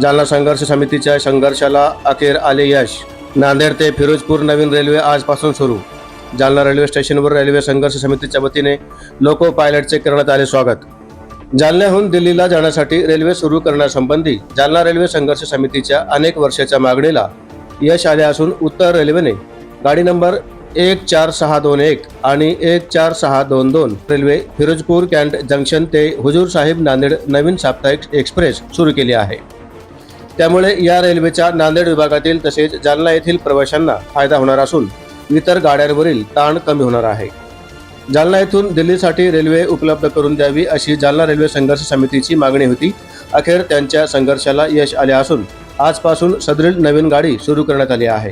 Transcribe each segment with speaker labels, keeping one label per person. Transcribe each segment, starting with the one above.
Speaker 1: जालना संघर्ष समितीच्या संघर्षाला अखेर आले यश. नांदेड ते फिरोजपूर नवीन रेल्वे आजपासून सुरू. जालना रेल्वे स्टेशनवर रेल्वे संघर्ष समितीच्या वतीने लोको पायलटचे करण्यात आले स्वागत. जालन्याहून दिल्लीला जाण्यासाठी रेल्वे सुरू करण्यासंबंधी जालना रेल्वे संघर्ष समितीच्या अनेक वर्षाच्या मागणीला यश आले असून उत्तर रेल्वेने गाडी नंबर एक चार सहा दोन एक आणि एक चार सहा दोन दोन रेल्वे फिरोजपूर कॅन्ट जंक्शन ते हुजूर साहेब नांदेड नवीन साप्ताहिक एक्सप्रेस सुरू केली आहे. त्यामुळे या रेल्वेच्या नांदेड विभागातील तसेच जालना येथील प्रवाशांना फायदा होणार असून इतर गाड्यांवरील ताण कमी होणार आहे. जालना येथून दिल्लीसाठी रेल्वे उपलब्ध करून द्यावी अशी जालना रेल्वे संघर्ष समितीची मागणी होती. अखेर त्यांच्या संघर्षाला यश आले असून आजपासून सदरील नवीन गाडी सुरू करण्यात आली आहे.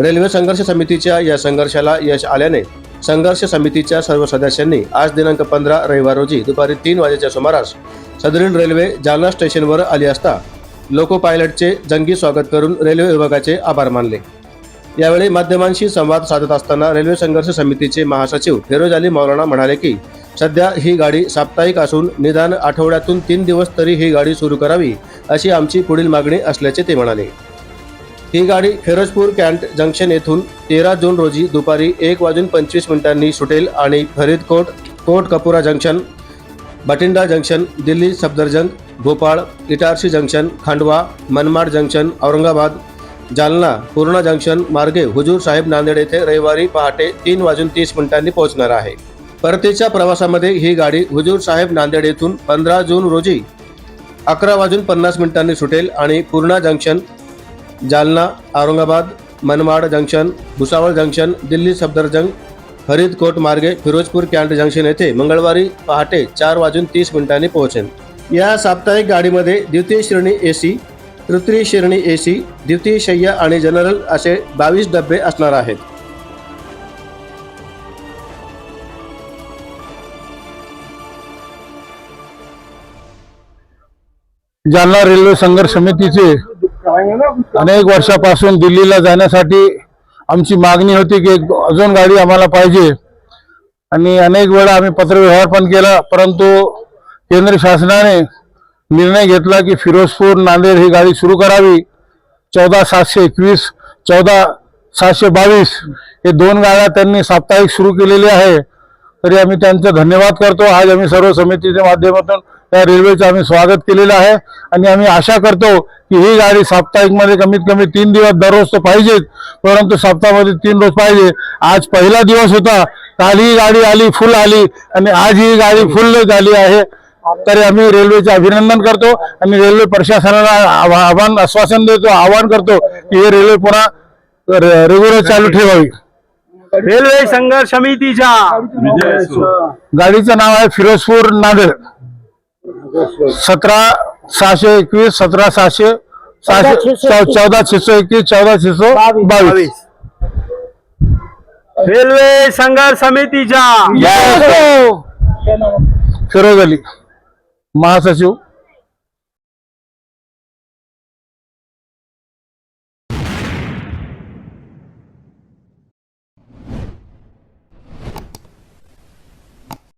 Speaker 1: रेल्वे संघर्ष समितीच्या या संघर्षाला यश आल्याने संघर्ष समितीच्या सर्व सदस्यांनी आज दिनांक पंधरा रविवार रोजी दुपारी तीन वाजेच्या सुमारास सदरील रेल्वे जालना स्टेशनवर आली असता लोको पायलटचे जंगी स्वागत करून रेल्वे विभागाचे आभार मानले. यावेळी माध्यमांशी संवाद साधत असताना रेल्वे संघर्ष समितीचे महासचिव फिरोज अली मौलाना म्हणाले की सध्या ही गाडी साप्ताहिक असून निदान आठवड्यातून तीन दिवस तरी ही गाडी सुरू करावी अशी आमची पुढील मागणी असल्याचे ते म्हणाले. ही गाडी फिरोजपूर कॅन्ट जंक्शन येथून तेरा जून रोजी दुपारी एक वाजून पंचवीस मिनिटांनी सुटेल आणि Faridkot Kotkapura junction Bathinda junction Delhi Safdarjung Bhopal Itarsi junction Khandwa Manmad junction Aurangabad Jalna Purna junction मार्गे हुजूर साहेब नांदेड येथे रविवारी पहाटे तीन वाजून तीस मिनिटांनी पोहोचणार आहे. परतीच्या प्रवासामध्ये ही गाडी हुजूर साहेब नांदेड येथून पंधरा जून रोजी अकरा वाजून पन्नास मिनिटांनी सुटेल आणि Purna junction Jalna Aurangabad Manmad junction Bhusawal junction Delhi Safdarjung Faridkot मार्गे फिरोजपूर कॅन्ट जंक्शन येथे मंगळवारी पहाटे चार वाजून तीस मिनिटांनी पोहोचेल. या साप्ताहिक गाडीमध्ये द्वितीय श्रेणी ए सी तृतीय श्रेणी ए सी द्वितीय शय्या आणि जनरल असे बावीस डबे असणार आहेत.
Speaker 2: जालना रेल्वे संघर्ष समितीचे अनेक वर्षापासून दिल्लीला जाण्यासाठी आमची मागणी होती की एक अजून गाडी आम्हाला पाहिजे. आणि अनेक वेळा आम्ही पत्रव्यवहार पण केला परंतु केंद्र शासनाने निर्णय घेतला की फिरोजपूर नांदेड ही गाडी सुरू करावी. चौदा सातशे एकवीस चौदा सातशे बावीस हे दोन गाड्या त्यांनी साप्ताहिक सुरू केलेली आहे. तरी आम्ही त्यांचं धन्यवाद करतो. आज आम्ही सर्व समितीच्या माध्यमातून त्या रेल्वेचं आम्ही स्वागत केलेलं आहे. आणि आम्ही आशा करतो की ही गाडी साप्ताहिकमध्ये कमीत कमी तीन दिवस दररोज तर पाहिजेच परंतु सप्ताहामध्ये तीन रोज पाहिजे. आज पहिला दिवस होता. काल ही गाडी आली फुल आली. आणि आज ही गाडी फुल झाली आहे. तरी आम्ही रेल्वेचे अभिनंदन करतो आणि रेल्वे प्रशासनाला आवा- आव्हान आश्वासन देतो आवाहन करतो की हे रेल्वे पुन्हा रेग्युलर चालू ठेवावी.
Speaker 3: रेल्वे संघर्ष समितीच्या.
Speaker 2: गाडीचं नाव आहे फिरोजपूर नांदेड. सतरा सहाशे एकवीस सतरा सहाशे सहाशे चौदा छेसो एकवीस. चौदा छेसो बावीस.
Speaker 3: रेल्वे संघर्ष समितीच्या.
Speaker 2: फिरोज अली. महासचिव